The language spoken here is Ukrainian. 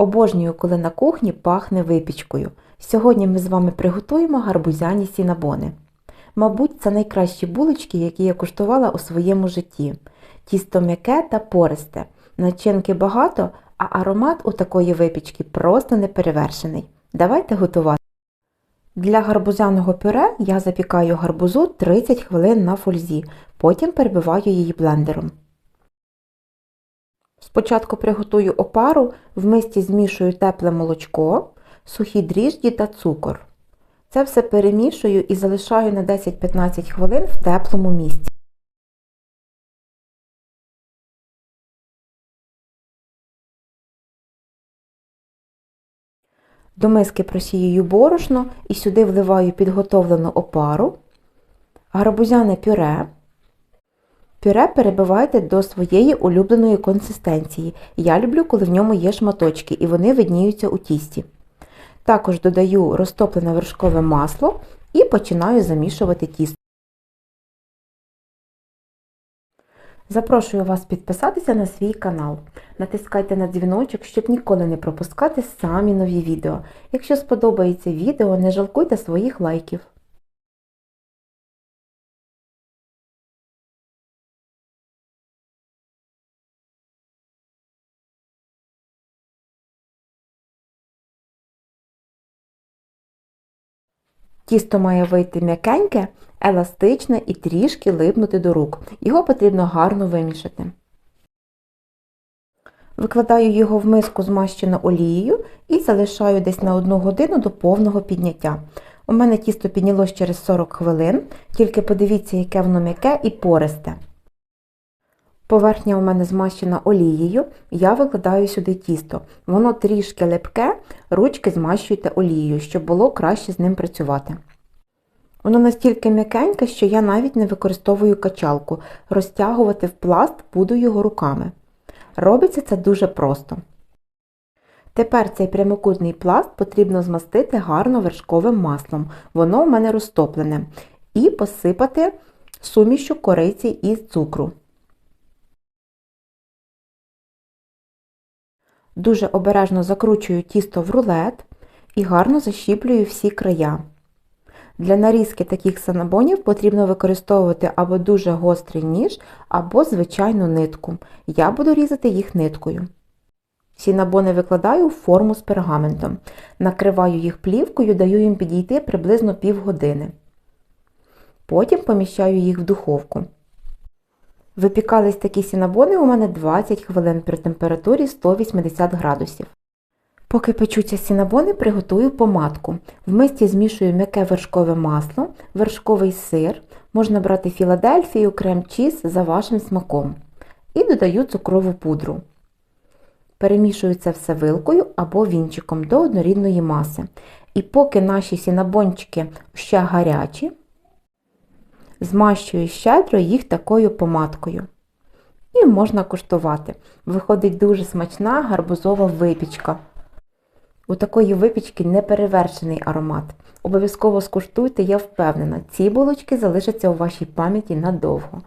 Обожнюю, коли на кухні пахне випічкою. Сьогодні ми з вами приготуємо гарбузяні сінабони. Мабуть, це найкращі булочки, які я куштувала у своєму житті. Тісто м'яке та пористе, начинки багато, а аромат у такої випічки просто неперевершений. Давайте готувати. Для гарбузяного пюре я запікаю гарбузу 30 хвилин на фользі, потім перебиваю її блендером. Спочатку приготую опару, в мисці змішую тепле молочко, сухі дріжджі та цукор. Це все перемішую і залишаю на 10-15 хвилин в теплому місці. До миски просіюю борошно і сюди вливаю підготовлену опару, гарбузяне пюре. Пюре перебивайте до своєї улюбленої консистенції. Я люблю, коли в ньому є шматочки і вони видніються у тісті. Також додаю розтоплене вершкове масло і починаю замішувати тісто. Запрошую вас підписатися на свій канал. Натискайте на дзвіночок, щоб ніколи не пропускати самі нові відео. Якщо сподобається відео, не жалкуйте своїх лайків. Тісто має вийти м'якеньке, еластичне і трішки липнути до рук. Його потрібно гарно вимішати. Викладаю його в миску змащену олією і залишаю десь на 1 годину до повного підняття. У мене тісто піднялось через 40 хвилин, тільки подивіться, яке воно м'яке і пористе. Поверхня у мене змащена олією, я викладаю сюди тісто. Воно трішки липке, ручки змащуйте олією, щоб було краще з ним працювати. Воно настільки м'якеньке, що я навіть не використовую качалку. Розтягувати в пласт буду його руками. Робиться це дуже просто. Тепер цей прямокутний пласт потрібно змастити гарно вершковим маслом. Воно у мене розтоплене. І посипати сумішю кориці і цукру. Дуже обережно закручую тісто в рулет і гарно защіплюю всі края. Для нарізки таких санабонів потрібно використовувати або дуже гострий ніж, або звичайну нитку. Я буду різати їх ниткою. Сінабони викладаю в форму з пергаментом. Накриваю їх плівкою, даю їм підійти приблизно півгодини. Потім поміщаю їх в духовку. Випікались такі сінабони у мене 20 хвилин при температурі 180 градусів. Поки печуться сінабони, приготую помадку. В мисці змішую м'яке вершкове масло, вершковий сир, можна брати філадельфію, крем-чіз за вашим смаком. І додаю цукрову пудру. Перемішую це все вилкою або вінчиком до однорідної маси. І поки наші сінабончики ще гарячі, змащую щедро їх такою помадкою. І можна куштувати. Виходить дуже смачна гарбузова випічка. У такої випічки неперевершений аромат. Обов'язково скуштуйте, я впевнена, ці булочки залишаться у вашій пам'яті надовго.